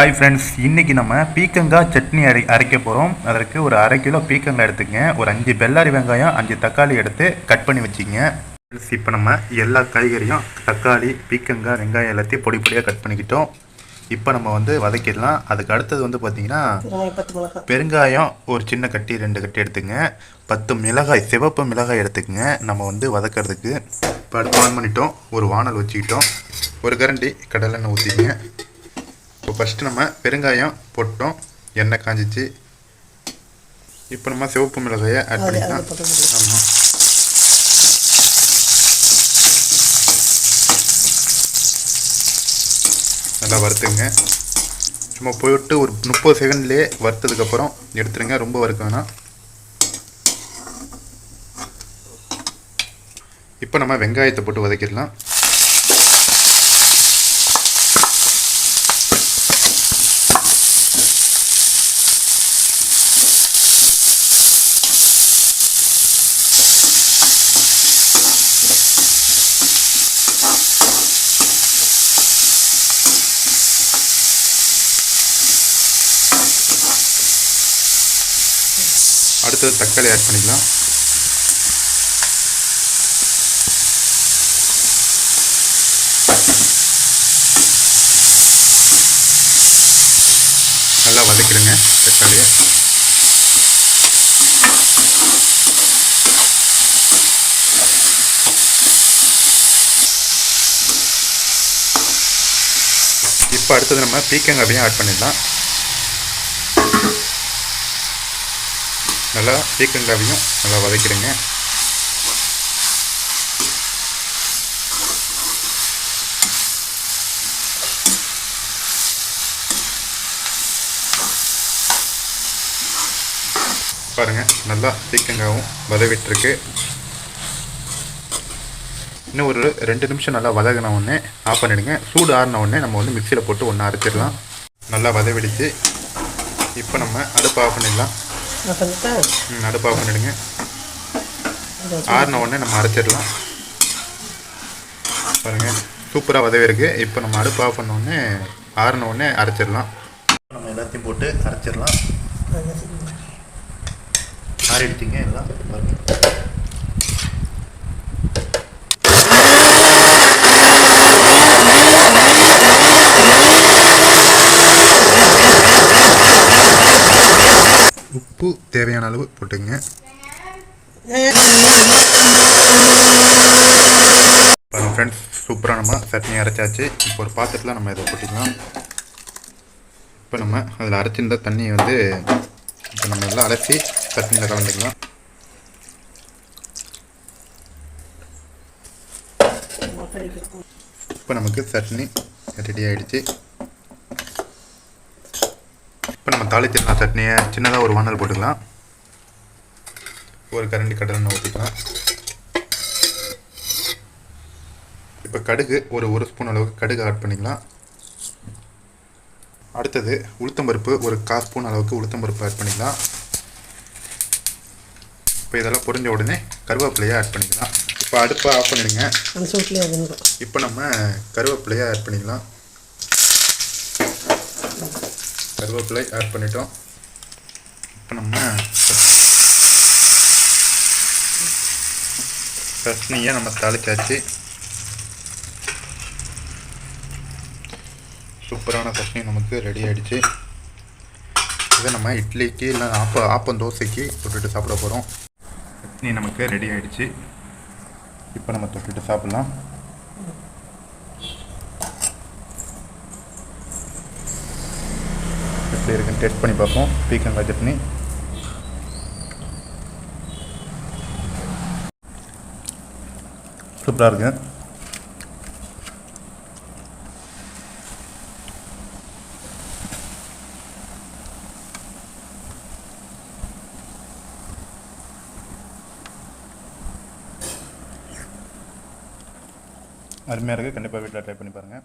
Hi friends இன்றைக்கி நம்ம பீக்கங்காய் சட்னி அரை அரைக்க போகிறோம் அதற்கு ஒரு அரை கிலோ பீக்கங்காய் எடுத்துக்கங்க ஒரு அஞ்சு பெல்லாரி வெங்காயம் அஞ்சு தக்காளி எடுத்து கட் பண்ணி வச்சுக்கங்க ஃப்ரெண்ட்ஸ் இப்போ நம்ம எல்லா காய்கறியும் தக்காளி பீக்கங்காய் வெங்காயம் எல்லாத்தையும் பொடி பொடியாக கட் பண்ணிக்கிட்டோம். இப்போ நம்ம வந்து வதக்கிடலாம். அதுக்கு அடுத்தது வந்து பார்த்திங்கன்னா பெருங்காயம் ஒரு சின்ன கட்டி ரெண்டு கட்டி எடுத்துங்க. பத்து மிளகாய் சிவப்பு மிளகாய் எடுத்துக்கங்க. நம்ம வந்து வதக்கிறதுக்கு. இப்போ அடுத்து ஆன் பண்ணிட்டோம். ஒரு வானல் வச்சுக்கிட்டோம். ஒரு கரண்டி கடலெண்ணெய் ஊற்றிக்கங்க இப்போ ஃபஸ்ட்டு நம்ம பெருங்காயம் போட்டோம். எண்ணெய் காஞ்சிச்சு. இப்போ நம்ம சிவப்பு மிளகாயை ஆட் பண்ணிக்கலாம். ஆமாம் நல்லா வறுத்துங்க. சும்மா போட்டு ஒரு முப்பது செகண்ட்லேயே வறுத்ததுக்கப்புறம் எடுத்துருங்க. ரொம்ப வறுக்க வேணாம். இப்போ நம்ம வெங்காயத்தை போட்டு வதக்கிடலாம். அடுத்தது தக்காளி ஆட் பண்ணிக்கலாம். நல்லா வதக்கிடுங்க தக்காளியை. இப்போ அடுத்தது நம்ம பீக்கங்காவையும் ஆட் பண்ணிடலாம். நல்லா பீக்கங்காவையும் நல்லா வதக்கிடுங்க. பாருங்க நல்லா பீக்கங்காவும் வதவிட்டுருக்கு. இன்னும் ஒரு ரெண்டு நிமிஷம் நல்லா வதகின உடனே ஆஃப் பண்ணிடுங்க. சூடு ஆறின உடனே நம்ம வந்து மிக்சியில் போட்டு ஒன்றா அரைச்சிடலாம். நல்லா வதவிடுச்சு. இப்போ நம்ம அடுப்பு ஆஃப் பண்ணிடலாம். நான் பண்ணிட்டேன் ம், அடுப்பு ஆஃப் பண்ணிடுங்க ஆறின உடனே நம்ம அரைச்சிடலாம். பாருங்க சூப்பராக உதவி இருக்கு இப்போ நம்ம அடுப்பு ஆஃப் பண்ண உடனே ஆறின உடனே அரைச்சிடலாம். நம்ம எல்லாத்தையும் போட்டு அரைச்சிடலாம். ஆறிடுச்சிங்க எல்லாம். பாருங்க. தேவையான அளவு போட்டுங்க. ஃப்ரெண்ட்ஸ் சூப்பராக நம்ம சட்னி அரைச்சாச்சு. இப்போ ஒரு பாத்திரத்தில் நம்ம இதை போட்டிக்கலாம் இப்போ நம்ம அதில் அரைச்சிருந்த தண்ணியை வந்து இப்போ நம்ம எல்லாம் அரைச்சி சட்னியில் கலந்துக்கலாம். இப்போ நமக்கு சட்னி ரெடி ஆகிடுச்சு இப்போ நம்ம தாளிச்சிடலாம் சட்னியை. சின்னதாக ஒரு வானல் போட்டுக்கலாம். ஒரு கரண்டி கடலெண்ணெய் ஊற்றிக்கலாம் இப்போ கடுகு ஒரு ஒரு ஸ்பூன் அளவுக்கு கடுகு ஆட் பண்ணிக்கலாம். அடுத்தது உளுத்தம்பருப்பு ஒரு கால் ஸ்பூன் அளவுக்கு உளுத்தம்பருப்பு ஆட் பண்ணிக்கலாம். இப்போ இதெல்லாம் பொரிஞ்ச உடனே கருவேப்பிலையை ஆட் பண்ணிக்கலாம். இப்போ அடுப்பை ஆஃப் பண்ணிடுங்க. இப்போ நம்ம கருவேப்பிலையை ஆட் பண்ணிக்கலாம். கருவேப்பிலை ஆட் பண்ணிட்டோம். இப்போ நம்ம சட்னியை நம்ம தாளிச்சாச்சு. சூப்பரான சட்னி நமக்கு ரெடி ஆகிடுச்சு இதை நம்ம இட்லிக்கு இல்லை ஆப்ப ஆப்பம் தோசைக்கு தொட்டுட்டு சாப்பிட போகிறோம் சட்னி நமக்கு ரெடி ஆகிடுச்சு இப்போ நம்ம தொட்டுட்டு சாப்பிட்லாம். எப்படி இருக்குன்னு டேஸ்ட் பண்ணி பார்ப்போம். பீக்கங்காய் சட்னி. சூப்பராக இருக்கு. அருமையாக இருக்குது கண்டிப்பாக வீட்டில் ட்ரை பண்ணி பாருங்கள்